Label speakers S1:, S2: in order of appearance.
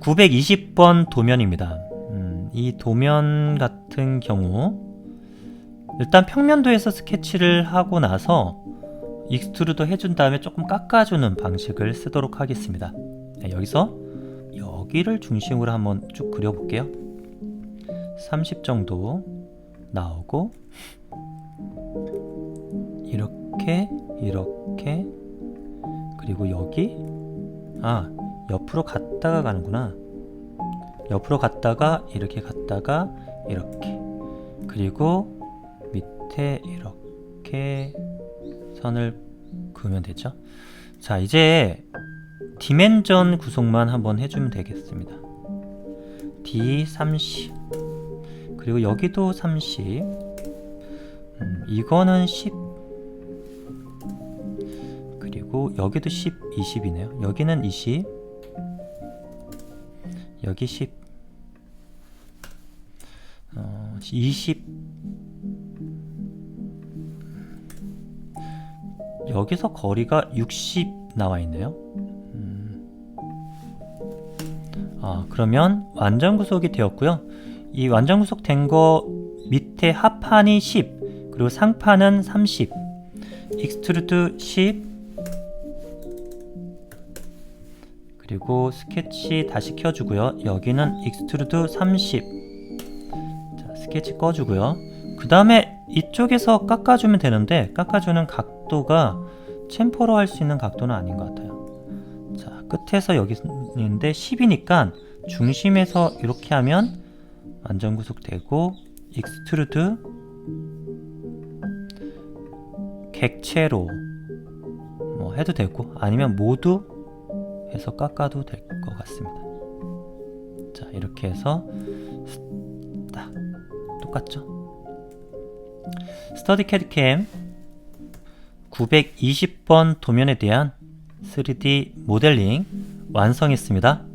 S1: (920번) 도면입니다. 음, 이 도면 같은 경우 일단 평면도에서 스케치를 하고 나서 익스트루드 해준 다음에 조금 깎아주는 방식을 쓰도록 하겠습니다. 네, 여기서 여기를 중심으로 한번 쭉 그려볼게요. 30 정도 나오고 이렇게 이렇게 그리고 여기? 아 옆으로 갔다가 가는구나. 옆으로 갔다가 이렇게 갔다가 이렇게. 그리고 밑에 이렇게 선을 그으면 되죠? 자 이제 디멘전 구속만 한번 해주면 되겠습니다. D30 그리고 여기도 30 음, 이거는 10 그리고 여기도 10, 20이네요. 여기는 20 여기 10 어, 20 여기서 거리가 60 나와 있네요. 음. 아 그러면 완전 구속이 되었고요. 이 완전 구속 된 거 밑에 하판이 10 그리고 상판은 30 익스트루드 10 그리고 스케치 다시 켜주고요. 여기는 익스트루드 30 자, 스케치 꺼주고요. 그 다음에 이쪽에서 깎아주면 되는데 깎아주는 각도가 챔퍼로 할 수 있는 각도는 아닌 것 같아요. 자 끝에서 여기 있는데 10이니까 중심에서 이렇게 하면 완전 구속되고 익스트루드 객체로 뭐 해도 되고 아니면 모두 해서 깎아도 될 것 같습니다. 자 이렇게 해서 스- 딱 똑같죠? 스터디 캐드캠 920번 도면에 대한 3D 모델링 완성했습니다